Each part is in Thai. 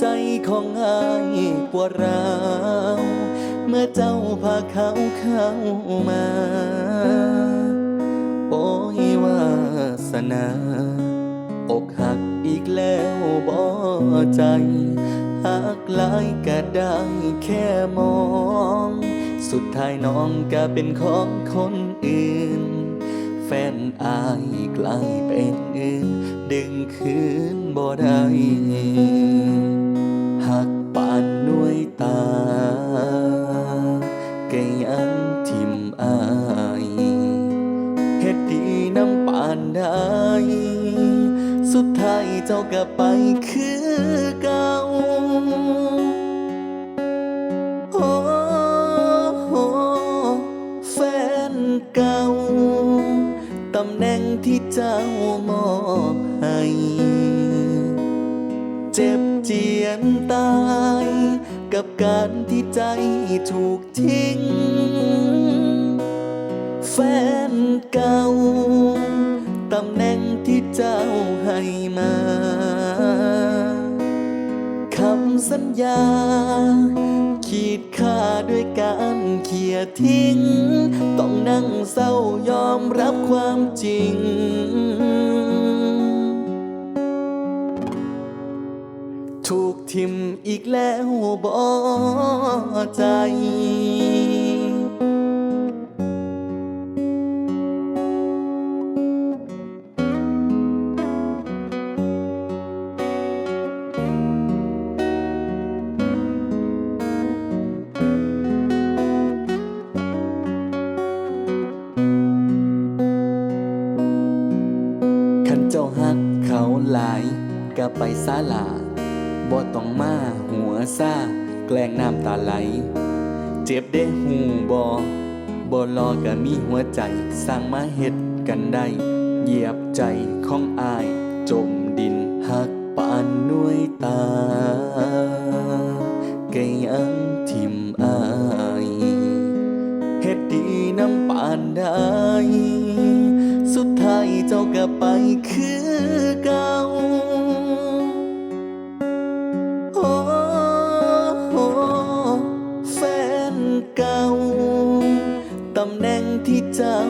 ใจของอายปวดร้าวเมื่อเจ้าพาเขาเข้ามา โอ้ยวาสนา อกหักอีกแล้วบ่ใจหักหลายก็ได้แค่มอง สุดท้ายน้องก็เป็นของคนอื่น แฟนอายกลายเป็นอื่น ดึงคืนบ่ได้ ก็ยังทิมอายเฮ็ดดีน้ำปานใดสุดท้ายเจ้าก็ไปคือเก่าโอ้โหแฟนเก่าตำแหน่งที่เจ้ามอบให้ เจ็บเจียนตา กับการที่ใจถูกทิ้ง แฟนเก่า ตำแหน่งที่เจ้าให้มา คำสัญญา ขีดค่าด้วยการเขี่ยทิ้ง ต้องนั่งเศร้ายอมรับความจริง ทิมอีกแล้วบ่ใจ ขันเจ้าหักเขาหลายก็ไปศาลา บ่ต้องมาหัวซาแกล้งน้ำตาไหล เจ็บได้หูบ่บ่รอก็มีหัวใจ สร้างมาเฮ็ดกันได้ เหยียบใจของอาย จมดินหักปานน่วยตาก็ยังทิมอายเฮ็ดดีน้ำปานใดสุดท้ายเจ้าก็ไปคือก่า หน่งที่เจ้า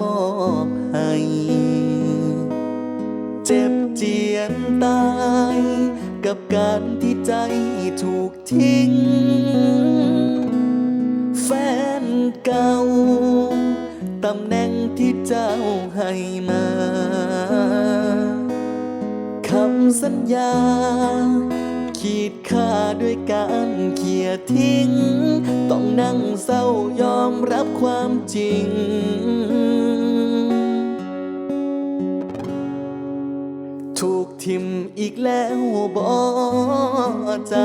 มอบให้ เจ็บเจียนตาย กับการที่ใจถูกทิ้ง แฟนเก่าตำแหน่งที่เจ้าให้มาคำสัญญา ขีดค่าด้วยการเขี่ยทิ้ง ต้องนั่งเศร้ายอมรับความจริง ถูกทิมอีกแล้วบ่ใจ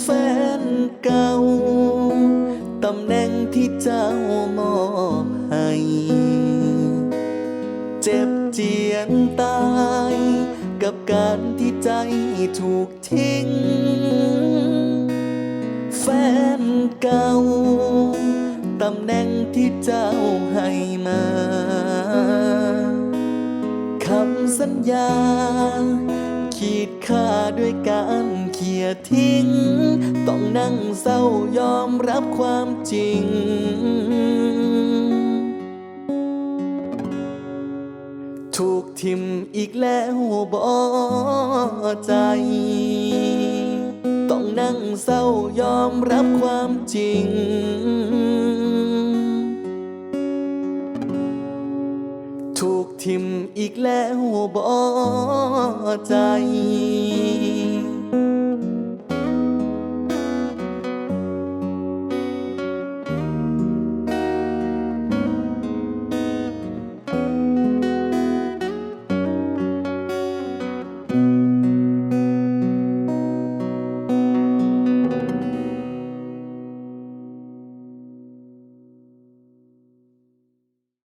แฟนเก่า ตำแหน่งที่เจ้ามอบให้ เจ็บเจียนตา กับการที่ใจถูกทิ้ง แฟนเก่า ตำแหน่งที่เจ้าให้มา คำสัญญา ขีดค่าด้วยการเขี่ยทิ้ง ต้องนั่งเศร้ายอมรับความจริง ทิมอีกแล้วบ่ใจ ต้องนั่งเศร้ายอมรับความจริง ถูกทิมอีกแล้วบ่ใจ